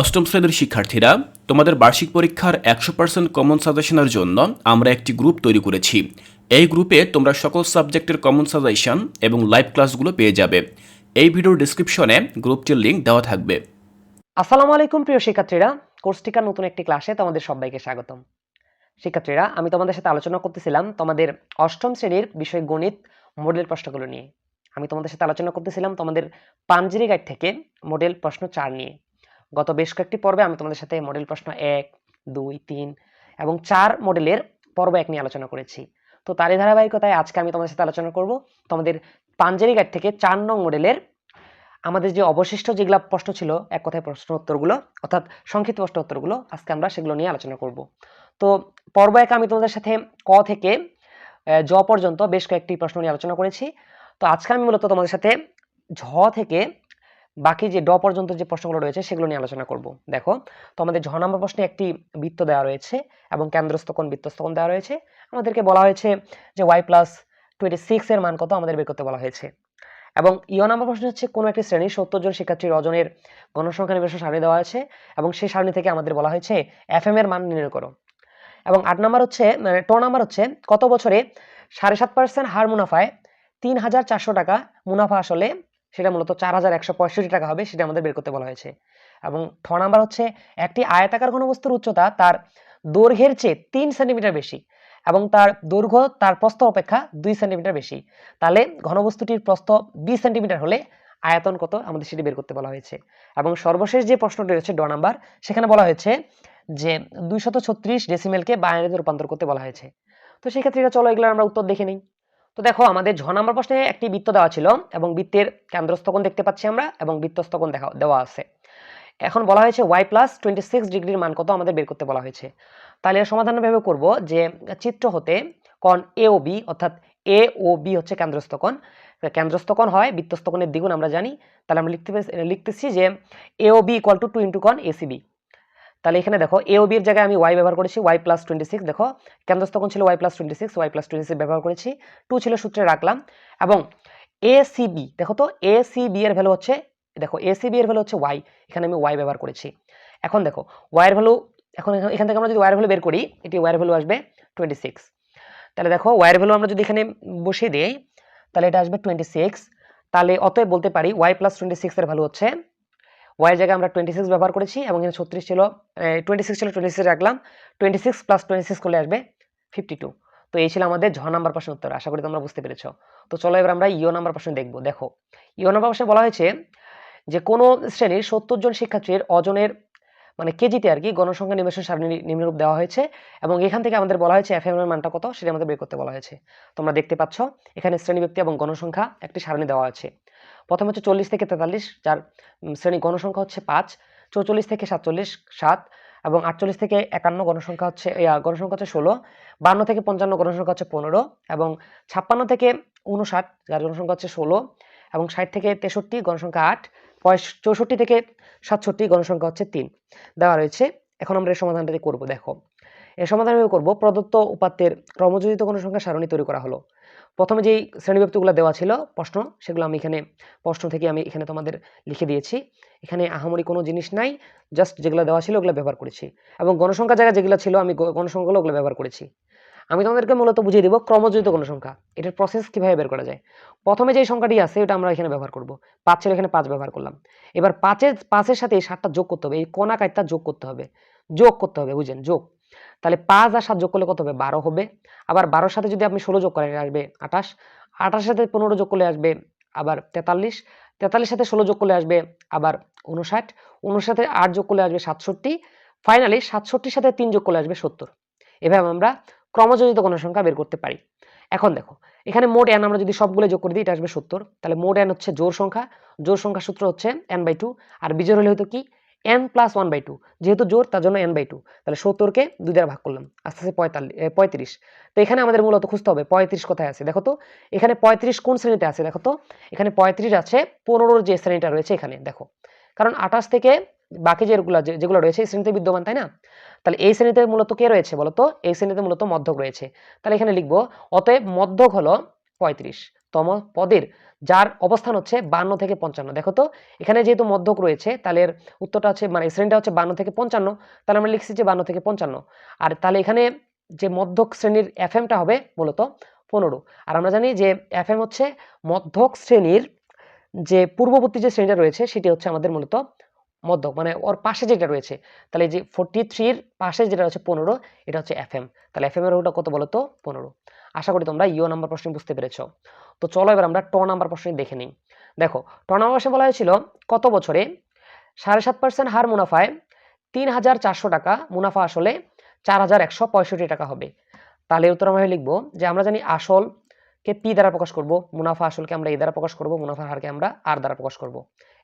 অষ্টম শ্রেণির শিক্ষার্থীরা, তোমাদের বার্ষিক পরীক্ষার একশো পার্সেন্ট কমন সাজেশনের জন্য আমরা একটি গ্রুপ তৈরি করেছি। এই গ্রুপে তোমরা সকল সাবজেক্টের কমন সাজেশন এবং লাইভ ক্লাসগুলো পেয়ে যাবে। এই ভিডিওর ডিসক্রিপশনে গ্রুপটির লিঙ্ক দেওয়া থাকবে। আসসালামু আলাইকুম, প্রিয় শিক্ষার্থীরা। কোর্স টিকার নতুন একটি ক্লাসে তোমাদের সবাইকে স্বাগতম। শিক্ষার্থীরা, আমি তোমাদের সাথে আলোচনা করতেছিলাম তোমাদের অষ্টম শ্রেণির বিষয় গণিত মডেল প্রশ্নগুলো নিয়ে। আমি তোমাদের সাথে আলোচনা করতেছিলাম তোমাদের পাঞ্জেরি গাইড থেকে মডেল প্রশ্ন চার নিয়ে। গত বেশ কয়েকটি পর্বে আমি তোমাদের সাথে মডেল প্রশ্ন এক, দুই, তিন এবং চার মডেলের পর্ব এক নিয়ে আলোচনা করেছি। তো তারই ধারাবাহিকতায় আজকে আমি তোমাদের সাথে আলোচনা করব তোমাদের পাঞ্জেরি গাইড থেকে চার নং মডেলের আমাদের যে অবশিষ্ট যেগুলা প্রশ্ন ছিল, এক কথায় প্রশ্ন উত্তরগুলো, অর্থাৎ সংক্ষিপ্ত প্রশ্ন উত্তরগুলো আজকে আমরা সেগুলো নিয়ে আলোচনা করব। তো পর্ব এক আমি তোমাদের সাথে ক থেকে জ পর্যন্ত বেশ কয়েকটি প্রশ্ন নিয়ে আলোচনা করেছি। তো আজকে আমি মূলত তোমাদের সাথে ঝ থেকে বাকি যে ড পর্যন্ত যে প্রশ্নগুলো রয়েছে সেগুলো নিয়ে আলোচনা করব। দেখো তো আমাদের ঝ নম্বর প্রশ্নে একটি বৃত্ত দেওয়া রয়েছে এবং কেন্দ্রস্থ কোণ বৃত্তস্থ কোণ দেওয়া রয়েছে। আমাদেরকে বলা হয়েছে যে ওয়াই প্লাস টোয়েন্টি সিক্স এর মান কত আমাদের বের করতে বলা হয়েছে। এবং ইয় নম্বর প্রশ্ন হচ্ছে কোনো একটি শ্রেণির সত্তর জন শিক্ষার্থীর অজনের গণসংখ্যা নিবেশন সারণী দেওয়া আছে এবং সেই সারণী থেকে আমাদের বলা হয়েছে এফ এম এর মান নির্ণয় করো। এবং আট নম্বর হচ্ছে মানে ট নাম্বার হচ্ছে কত বছরে সাড়ে সাত পার্সেন্ট হার মুনাফায় তিন হাজার চারশো টাকা মুনাফা আসলে সেটা মূলত চার হাজার একশো পঁয়ষট্টি টাকা হবে, সেটা আমাদের বের করতে বলা হয়েছে। এবং ঠ নাম্বার হচ্ছে, একটি আয়তাকার ঘনবস্তুর উচ্চতা তার দৈর্ঘ্যের চেয়ে তিন সেন্টিমিটার বেশি এবং তার দৈর্ঘ্য, তার প্রস্থ অপেক্ষা দুই সেন্টিমিটার বেশি। তাহলে ঘনবস্তুটির প্রস্থ বিশ সেন্টিমিটার হলে আয়তন কত আমাদের সেটি বের করতে বলা হয়েছে। এবং সর্বশেষ যে প্রশ্নটি রয়েছে ড নাম্বার, সেখানে বলা হয়েছে যে দুইশত ছত্রিশ ডেসিমেলকে বাইনারিতে রূপান্তর করতে বলা হয়েছে। তো সেক্ষেত্রে চলো এগুলো আমরা উত্তর দেখে নিই। তো দেখো, আমাদের ঝ নাম্বার প্রশ্নে একটি বৃত্ত দেওয়া ছিল এবং বৃত্তের কেন্দ্রস্থকোণ দেখতে পাচ্ছি আমরা এবং বৃত্তস্থকোণ দেখা, দেওয়া আছে। এখন বলা হয়েছে ওয়াই প্লাস টোয়েন্টি সিক্স ডিগ্রির মান কত আমাদের বের করতে বলা হয়েছে। তাহলে এর সমাধান ভেবে করব যে চিত্র হতে কোণ এ ও বি অর্থাৎ এ ও বি হচ্ছে কেন্দ্রস্থ কোণ কেন্দ্রস্থ কোণ হয় বৃত্তস্থ কোণের দ্বিগুণ আমরা জানি। তাহলে আমরা লিখতে লিখতেছি যে A O B equal to two into কোণ এসিবি তাহলে এখানে দেখো এ ও জায়গায় আমি ওয়াই ব্যবহার করেছি ওয়াই প্লাস টোয়েন্টি সিক্স দেখো, কেন্দ্রস্থ ছিল Y plus twenty six Y plus twenty six ব্যবহার করেছি টু ছিল সূত্রে রাখলাম, এবং এ বি দেখো তো এ বি এর ভ্যালু হচ্ছে, দেখো এ বি এর ভ্যালু হচ্ছে ওয়াই এখানে আমি ওয়াই ব্যবহার করেছি। এখন দেখো ওয়াই এর ভ্যালু এখন এখান- থেকে আমরা যদি ওয়াই এর ভ্যালু বের করি, এটি ওয়াই এর ভ্যালু আসবে টোয়েন্টি সিক্স তাহলে দেখো ওয়াই এর ভ্যালু আমরা যদি এখানে বসিয়ে দিই, তাহলে এটা আসবে টোয়েন্টি সিক্স তাহলে অতএব বলতে পারি ওয়াই প্লাস টোয়েন্টি সিক্সের ভ্যালু হচ্ছে ওয়াই জায়গায় আমরা টোয়েন্টি সিক্স ব্যবহার করেছি এবং এখানে ছত্রিশ ছিল টোয়েন্টি সিক্স ছিল টোয়েন্টি সিক্স রাখলাম। Twenty six plus twenty six করলে আসবে ফিফটি টু তো এই ছিল আমাদের ঝ নাম্বার প্রশ্ন উত্তর, আশা করি তোমরা বুঝতে পেরেছ। তো চলো এবার আমরা ইও নাম্বার প্রশ্ন দেখব। দেখো ইও নাম্বার প্রশ্নে বলা হয়েছে যে কোনো শ্রেণির সত্তর জন শিক্ষার্থীর অজনের মানে কেজিতে আর কি গণসংখ্যা নিবেশন সারণী নিম্নরূপ দেওয়া হয়েছে এবং এখান থেকে আমাদের বলা হয়েছে এফ এর মানটা কত সেটা আমাদের বের করতে বলা হয়েছে। তোমরা দেখতে পাচ্ছ, এখানে শ্রেণি ব্যক্তি এবং গণসংখ্যা একটি সারণী দেওয়া আছে। প্রথম হচ্ছে চল্লিশ থেকে তেতাল্লিশ, যার শ্রেণি গণসংখ্যা হচ্ছে পাঁচ, চৌচল্লিশ থেকে সাতচল্লিশ, সাত এবং আটচল্লিশ থেকে একান্ন গণসংখ্যা হচ্ছে গণসংখ্যা হচ্ছে ষোলো, বান্ন থেকে পঞ্চান্ন গণসংখ্যা হচ্ছে পনেরো এবং ছাপ্পান্ন থেকে উনষাট যার জনসংখ্যা হচ্ছে ষোলো এবং ষাট থেকে তেষট্টি গণসংখ্যা আট চৌষট্টি থেকে সাতষট্টি, গণসংখ্যা হচ্ছে তিন। দেওয়া রয়েছে, এখন আমরা এই সমাধানটাতে করব, দেখো। এর সমাধান করব, প্রদত্ত উপাত্তের ক্রমযোজিত গণসংখ্যা সারণী তৈরি করা হলো। প্রথমে যেই শ্রেণীব্যক্তিগুলো দেওয়া ছিল, প্রশ্ন, সেগুলো আমি এখানে, প্রশ্ন থেকে আমি এখানে তোমাদের লিখে দিয়েছি। এখানে আহামরি কোনো জিনিস নাই জাস্ট যেগুলো দেওয়া ছিল ওগুলো ব্যবহার করেছি। এবং গণসংখ্যা জায়গায় যেগুলো ছিল, আমি গণসংখ্যাগুলো ওগুলো ব্যবহার করেছি। আমি তোমাদেরকে মূলত বুঝিয়ে দেবো ক্রমযোজিত সংখ্যা। এটার প্রসেস কীভাবে বের করা যায়? প্রথমে যে সংখ্যাটি আছে, ওটা আমরা এখানে ব্যবহার করব। পাঁচ ছিল এখানে পাঁচ ব্যবহার করলাম। এবার পাঁচের পাঁচের সাথে এই সাতটা যোগ করতে হবে। এই কোনা কাইটটা যোগ করতে হবে? যোগ করতে হবে বুঝেন যোগ। তাহলে পাঁচ আর সাত যোগ করলে কত হবে? বারো হবে। আবার বারোর সাথে যদি আপনি ষোলো যোগ করেন আসবে আঠাশ। আঠাশের সাথে পনেরো যোগ করলে আসবে আবার তেতাল্লিশ। তেতাল্লিশ সাথে ষোলো যোগ করলে আসবে আবার উনষাট উনষাট আট যোগ করলে আসবে সাতষট্টি। ফাইনালি সাতষট্টির সাথে তিন যোগ করলে আসবে সত্তর। এভাবে আমরা ক্রমযোজিত গণসংখ্যা বের করতে পারি। এখন দেখো, এখানে মোট এন আমরা যদি সবগুলো যোগ করে দিই, এটা আসবে সত্তর। তাহলে মোট এন হচ্ছে জোর সংখ্যা। জোর সংখ্যা সূত্র হচ্ছে এন বাই টু আর বিজোর হলে হয়তো কি? N plus one by two যেহেতু জোর তার জন্য এন বাই টু তাহলে সত্তরকে দুই দ্বারা ভাগ করলাম। আস্তে আস্তে পঁয়তাল্লিশ পঁয়ত্রিশ। তো এখানে আমাদের মূলত খুঁজতে হবে, পঁয়ত্রিশ কোথায় আছে? দেখো তো, এখানে পঁয়ত্রিশ কোন শ্রেণীতে আছে? দেখো তো, এখানে পঁয়ত্রিশ আছে, পনেরোর যে শ্রেণীটা রয়েছে এখানে। দেখো, কারণ আঠাশ থেকে বাকি যেগুলো যেগুলো রয়েছে এই শ্রেণীতে বিদ্যমান, তাই না? তাহলে এই শ্রেণীতে মূলত কে রয়েছে বলতো? এই শ্রেণীতে মূলত মধ্যক রয়েছে। তাহলে এখানে লিখব, অতএব মধ্যক হলো পঁয়ত্রিশ, তম পদের যার অবস্থান হচ্ছে বান্ন থেকে পঞ্চান্ন। দেখো তো, এখানে যেহেতু মধ্যক রয়েছে, তাহলে এর উত্তরটা হচ্ছে মানে শ্রেণীটা হচ্ছে বান্ন থেকে পঞ্চান্ন, তাহলে আমরা লিখছি যে বান্ন থেকে পঞ্চান্ন। আর তাহলে এখানে যে মধ্যক শ্রেণির এফ এমটা হবে মূলত পনেরো। আর আমরা জানি যে এফ এম হচ্ছে মধ্যক শ্রেণির যে পূর্ববর্তী যে শ্রেণীটা রয়েছে, সেটি হচ্ছে আমাদের মূলত মধ্যক মানে ওর পাশে যেটা রয়েছে, তাহলে যে ফোরটি থ্রির পাশে যেটা রয়েছে পনেরো, এটা হচ্ছে এফ এম তাহলে এফ এম এর ওটা কত বলো তো পনেরো। আশা করি তোমরা ইও নাম্বার প্রশ্ন বুঝতে পেরেছ। তো চলো এবার আমরা ট নাম্বার প্রশ্ন দেখে নিই। দেখো ট নাম্বার প্রশ্নে বলা হয়েছিল, কত বছরে সাড়ে সাত পার্সেন্ট হার মুনাফায় তিন হাজার চারশো টাকা মুনাফা আসলে চার হাজার একশো পঁয়ষট্টি টাকা হবে? তাহলে উত্তর আমরা লিখব যে আমরা জানি আসলকে পি দ্বারা প্রকাশ করব? মুনাফা আসলকে আমরা এ দ্বারা প্রকাশ করব, মুনাফার হারকে আমরা আর দ্বারা প্রকাশ করব।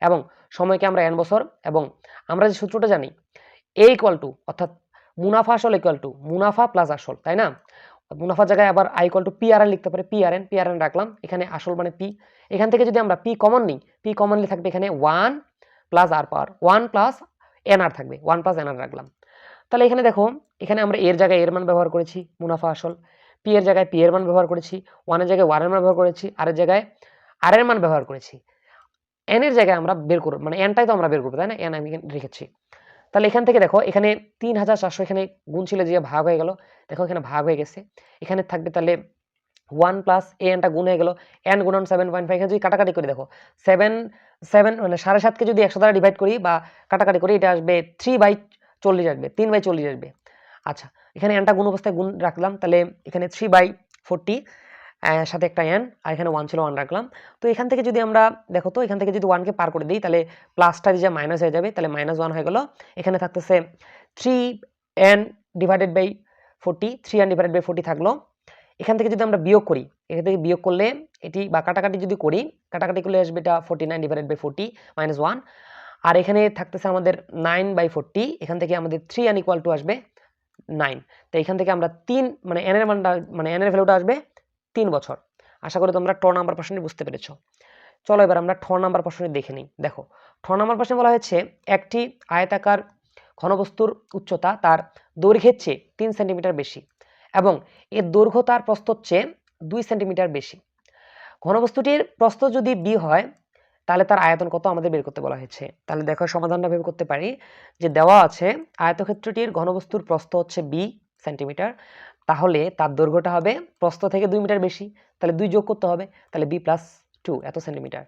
এবং সময়কে আমরা এন বছর এবং আমরা যে সূত্রটা জানি এ ইকুয়াল টু অর্থাৎ মুনাফা আসল ইকুয়াল টু মুনাফা প্লাস আসল, তাই না? মুনাফার জায়গায় আবার I equal to P R N লিখতে পারে P R N P R N রাখলাম, এখানে আসল মানে পি এখান থেকে যদি আমরা পি কমন নিই পি কমনলি থাকবে এখানে one plus R power one plus N R থাকবে ওয়ান প্লাস এন আর রাখলাম। তাহলে এখানে দেখো, এখানে আমরা এর জায়গায় এর মান ব্যবহার করেছি, মুনাফা আসল। পি এর জায়গায় পি এর মান ব্যবহার করেছি ওয়ানের জায়গায় ওয়ানের মান ব্যবহার করেছি আর এর জায়গায় আর এর মান ব্যবহার করেছি। এন এর জায়গায় আমরা বের করব মানে এনটাই তো আমরা বের করব, তাই না? এন আমি রেখেছি। তাহলে এখান থেকে দেখো, এখানে তিন হাজার চারশো এখানে গুণ ছিল যে ভাগ হয়ে গেল। দেখো এখানে ভাগ হয়ে গেছে। এখানে থাকবে তাহলে ওয়ান প্লাস এ এনটা গুণ হয়ে গেল। এন গুণন সেভেন পয়েন্ট ফাইভ যদি কাটাকাটি করে দেখো সেভেন সেভেন মানে সাড়ে সাতকে যদি একশো দ্বারা ডিভাইড করি বা কাটাকাটি করি, এটা আসবে থ্রি বাই চল্লিশ আসবে, তিন বাই চল্লিশ আসবে। আচ্ছা এখানে এনটা গুণ অবস্থায় গুণ রাখলাম, তাহলে এখানে থ্রি বাই ফোরটি সাথে একটা এন আর এখানে ওয়ান ছিল ওয়ান রাখলাম। তো এখান থেকে যদি আমরা, দেখো তো, এখান থেকে যদি ওয়ানকে পার করে দিই, তাহলে প্লাসটা যে মাইনাস হয়ে যাবে, তাহলে মাইনাস ওয়ান হয়ে গেল। এখানে থাকতেছে three N divided by forty three N divided by forty থাকল। এখান থেকে যদি আমরা বিয়োগ করি, এখান থেকে বিয়োগ করলে এটি, বা কাটাকাটি যদি করি, কাটাকাটি করলে আসবে এটা forty nine divided by forty minus one আর এখানে থাকতেছে আমাদের নাইন বাই ফোরটি এখান থেকে আমাদের থ্রি এন ইকুয়াল টু আসবে নাইন তো এখান থেকে আমরা তিন মানে এনের মানটা মানে এনের ভ্যালুটা আসবে তিন বছর। আশা করি তোমরা ট নাম্বার প্রশ্নটি বুঝতে পেরেছ। চলো এবার আমরা ঠ নাম্বার প্রশ্নটি দেখে নিই। দেখো, ঠ নাম্বার প্রশ্নে বলা হয়েছে, একটি আয়তাকার ঘনবস্তুর উচ্চতা তার দৈর্ঘ্যের চেয়ে তিন সেন্টিমিটার বেশি এবং এর দৈর্ঘ্য তার প্রস্থর চেয়ে দুই সেন্টিমিটার বেশি। ঘনবস্তুটির প্রস্থ যদি বি হয় তাহলে তার আয়তন কত আমাদের বের করতে বলা হয়েছে? তাহলে দেখো সমাধানটা ভেবে করতে পারি যে দেওয়া আছে আয়তক্ষেত্রটির ঘনবস্তুর প্রস্থ হচ্ছে বি সেন্টিমিটার তাহলে তার দৈর্ঘ্যটা হবে প্রস্থ থেকে দুই মিটার বেশি, তাহলে দুই যোগ করতে হবে, তাহলে বি প্লাস টু এত সেন্টিমিটার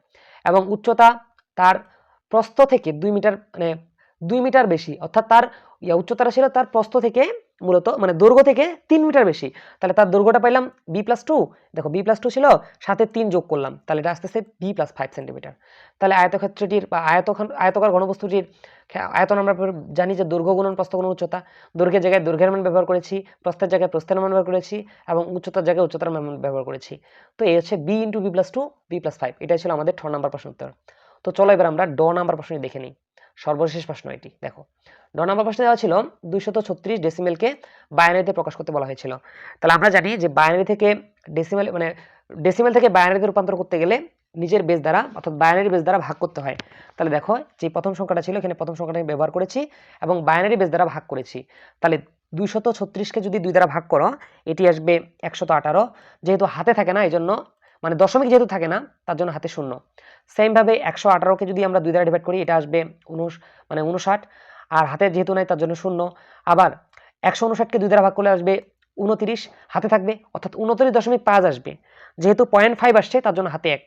এবং উচ্চতা তার প্রস্থ থেকে দুই মিটার মানে দুই মিটার বেশি, অর্থাৎ তার উচ্চতাটা ছিল তার প্রস্থ থেকে মূলত মানে দৈর্ঘ্য থেকে তিন মিটার বেশি। তাহলে তার দৈর্ঘ্যটা পাইলাম বি প্লাস টু দেখো বি প্লাস টু ছিল, সাথে তিন যোগ করলাম। তাহলে এটা আসতেছে বি প্লাস ফাইভ সেন্টিমিটার তাহলে আয়তক্ষেত্রটির বা আয়তখান আয়তকার ঘনবস্তুটির আয়তন আমরা জানি যে দৈর্ঘ্য গুণন প্রস্থ গুণন উচ্চতা। দৈর্ঘ্যের জায়গায় দৈর্ঘ্যের মান ব্যবহার করেছি, প্রস্থের জায়গায় প্রস্থের মান ব্যবহার করেছি এবং উচ্চতার জায়গায় উচ্চতার মান ব্যবহার করেছি। তো এই হচ্ছে B into B plus two B plus five এটাই ছিল আমাদের ঠ নাম্বার প্রশ্ন উত্তর। তো চলো এবার আমরা ড নাম্বার প্রশ্নটি দেখে নিই। সর্বশেষ প্রশ্ন এটি, দেখো। ড নম্বর প্রশ্নে দেওয়া ছিল দুইশত ছত্রিশ ডেসিমেলকে বায়ানারিতে প্রকাশ করতে বলা হয়েছিল। তাহলে আমরা জানি যে বায়ানারি থেকে ডেসিমেল মানে ডেসিমেল থেকে বায়ানারিতে রূপান্তর করতে গেলে নিজের বেস দ্বারা, অর্থাৎ বায়ানারি বেস দ্বারা ভাগ করতে হয়। তাহলে দেখো, যে প্রথম সংখ্যাটা ছিল, এখানে প্রথম সংখ্যাটা আমি ব্যবহার করেছি এবং বায়ানারি বেস দ্বারা ভাগ করেছি। তাহলে দুইশত ছত্রিশকে যদি দুই দ্বারা ভাগ করো, এটি আসবে একশত আঠারো। যেহেতু হাতে থাকে না এই জন্য মানে দশমিক যেহেতু থাকে না, তার জন্য হাতে শূন্য। সেমভাবে একশো আঠারোকে যদি আমরা দুই দ্বারা ডিভাইড করি, এটা আসবে উনষ মানে উনষাট আর হাতে যেহেতু নাই, তার জন্য শূন্য। আবার একশো উনষাটকে দুই দ্বারা ভাগ করলে আসবে উনতিরিশ হাতে থাকবে, অর্থাৎ উনত্রিশ দশমিক পাঁচ আসবে। যেহেতু পয়েন্ট ফাইভ আসছে, তার জন্য হাতে এক।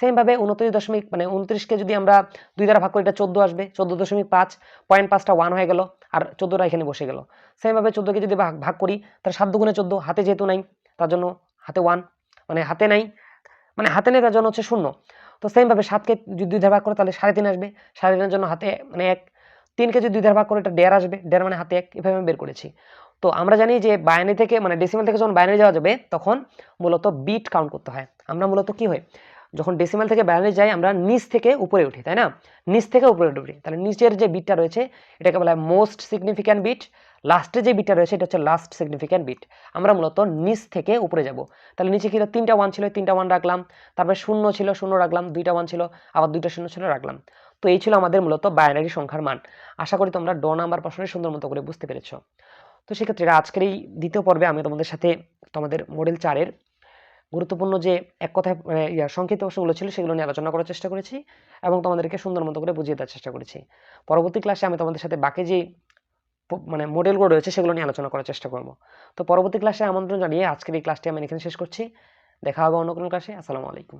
সেমভাবে উনত্রিশ দশমিক মানে উনত্রিশকে যদি আমরা দুই দ্বারা ভাগ করি, এটা চোদ্দ আসবে, চোদ্দ দশমিক পাঁচ। পয়েন্ট পাঁচটা ওয়ান হয়ে গেল, আর চোদ্দোটা এখানে বসে গেল। সেমভাবে চোদ্দোকে যদি ভাগ ভাগ করি, তাহলে সাত দুগুণে চোদ্দ, হাতে যেহেতু নাই, তার জন্য হাতে ওয়ান মানে হাতে নাই মানে হাতে নেই জন্য হচ্ছে শূন্য। তো সেমভাবে সাতকে যদি দুই ধার ভাগ করে তাহলে সাড়ে তিন আসবে। সাড়ে তিনের জন্য হাতে মানে এক তিনকে যদি দুই ধার ভাগ করে এটা দেড় আসবে, দেড় মানে হাতে এক, এভাবে আমি বের করেছি। তো আমরা জানি যে বাইনারি থেকে মানে ডেসিমাল থেকে যখন বাইনারি যাওয়া যাবে, তখন মূলত বিট কাউন্ট করতে হয়। আমরা মূলত কি হয়? যখন ডেসিমাল থেকে বাইনারি যাই, আমরা নিচ থেকে উপরে উঠি, তাই না? নিচ থেকে উপরে উঠি। তাহলে নিচের যে বিটটা রয়েছে, এটাকে বলা হয় মোস্ট সিগনিফিক্যান্ট বিট লাস্টে যে বিটটা রয়েছে, এটা হচ্ছে লাস্ট সিগনিফিক্যান্ট বিট আমরা মূলত নিচ থেকে উপরে যাব। তাহলে নিচে ছিল? তিনটা ওয়ান ছিল, তিনটা ওয়ান রাখলাম। তারপরে শূন্য ছিল, শূন্য রাখলাম, দুইটা ওয়ান ছিল, আবার দুইটা শূন্য ছিল, রাখলাম। তো এই ছিল আমাদের মূলত বাইনারি সংখ্যার মান। আশা করি তোমরা ড নাম্বার প্রশ্নের সুন্দর মতো করে বুঝতে পেরেছ। তো সেক্ষেত্রে আজকের এই দ্বিতীয় পর্বে আমি তোমাদের সাথে তোমাদের মডেল চারের গুরুত্বপূর্ণ যে এক কথায় মানে সংক্ষিপ্ত প্রশ্নগুলো ছিল, সেগুলো নিয়ে আলোচনা করার চেষ্টা করেছি এবং তোমাদেরকে সুন্দর মতো করে বুঝিয়ে দেওয়ার চেষ্টা করেছি। পরবর্তী ক্লাসে আমি তোমাদের সাথে বাকি যে মানে মডেলগুলো রয়েছে, সেগুলো নিয়ে আলোচনা করার চেষ্টা করব। তো পরবর্তী ক্লাসে আমন্ত্রণ জানিয়ে আজকের এই ক্লাসটি আমি এখানে শেষ করছি। দেখা হবে অন্য কোনো ক্লাসে আসসালামু আলাইকুম।